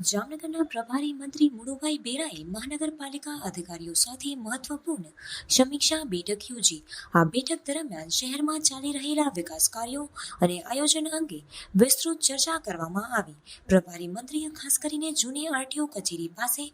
જામનગરના પ્રભારી મંત્રી મુળુભાઈ બેરાએ મહાનગરપાલિકા અધિકારીઓ સાથે મહત્વપૂર્ણ સમીક્ષા બેઠક યોજી. આ બેઠક દરમિયાન શહેરમાં ચાલી રહેલા વિકાસ કાર્યો અને આયોજન અંગે વિસ્તૃત ચર્ચા કરવામાં આવી. પ્રભારી મંત્રીએ ખાસ કરીને જૂની આરટીઓ કચેરી પાસે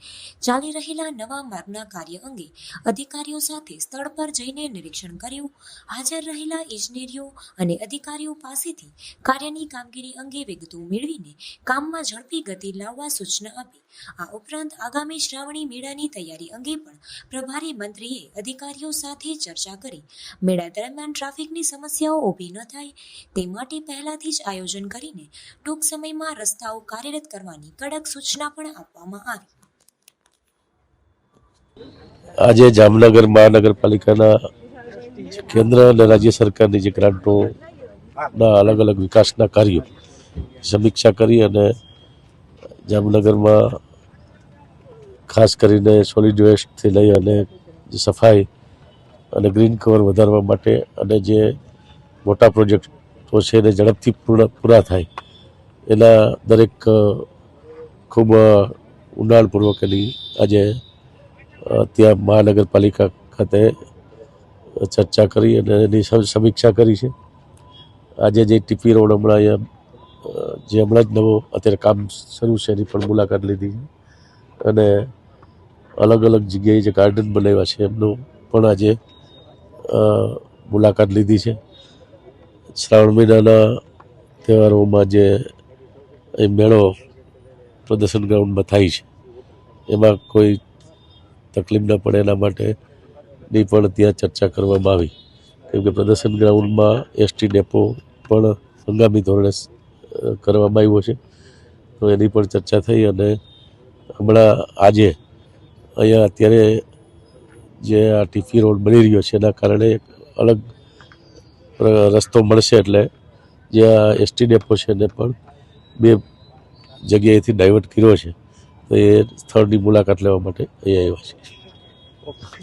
ચાલી રહેલા નવા માર્ગના કાર્ય અંગે અધિકારીઓ સાથે સ્થળ પર જઈને નિરીક્ષણ કર્યું. હાજર રહેલા ઇજનેરીઓ અને અધિકારીઓ પાસેથી કાર્યની કામગીરી અંગે વિગતો મેળવીને કામમાં ઝડપી ગતિ લાવવા સૂચના આપી. આ ઉપરાંત આગામી શ્રાવણી મેળાની તૈયારી અંગે પણ પ્રભારી મંત્રીએ અધિકારીઓ સાથે ચર્ચા કરી. મેળા દરમિયાન ટ્રાફિકની સમસ્યાઓ ઊભી ન થાય, તે માટે પહેલાથી જ આયોજન કરીને ટૂંક સમયમાં રસ્તાઓ કાર્યરત કરવાની કડક સૂચના પણ આપવામાં આવી. આજે જામનગર મહાનગરપાલિકાના કેન્દ્ર અને રાજ્ય સરકારની જે ગ્રાન્ટોના અલગ અલગ વિકાસના કાર્યો, સમીક્ષા કરી અને જામનગરમાં ખાસ કરીને સોલિડ વેસ્ટથી લઈ અને સફાઈ અને ગ્રીન કવર વધારવા માટે અને જે મોટા પ્રોજેક્ટો છે એને ઝડપથી પૂર્ણ પૂરા થાય. એના દરેક ખૂબ ઊંડાણપૂર્વક એની આજે ત્યાં મહાનગરપાલિકા ખાતે ચર્ચા કરી અને એની સમીક્ષા કરી છે. આજે જે ટીપી રોડ હમણાં અહીંયા જે હમણાં જ નવો અત્યારે કામ શરૂ છે, એની પણ મુલાકાત લીધી. અને અલગ અલગ જગ્યાએ જે ગાર્ડન બનાવ્યા છે, એમનું પણ આજે મુલાકાત લીધી છે. શ્રાવણ મહિનાના તહેવારોમાં જે એ મેળો પ્રદર્શન ગ્રાઉન્ડમાં થાય છે, એમાં કોઈ તકલીફ ન પડે, એના માટેની પણ ત્યાં ચર્ચા કરવામાં આવી. કેમ કે પ્રદર્શન ગ્રાઉન્ડમાં એસટી ડેપો પણ હંગામી ધોરણે કરવામાં આવ્યો છે. તો એની પણ ચર્ચા થઈ અને હમણાં આજે અહીંયા અત્યારે જે આ ટીફી રોડ બની રહ્યો છે, એના કારણે એક અલગ રસ્તો મળશે એટલે જે આ એસટી ડેપો છે એને પણ બે જગ્યાએથી ડાયવર્ટ કર્યો છે. તો એ સ્થળની મુલાકાત લેવા માટે અહીંયા આવ્યા છે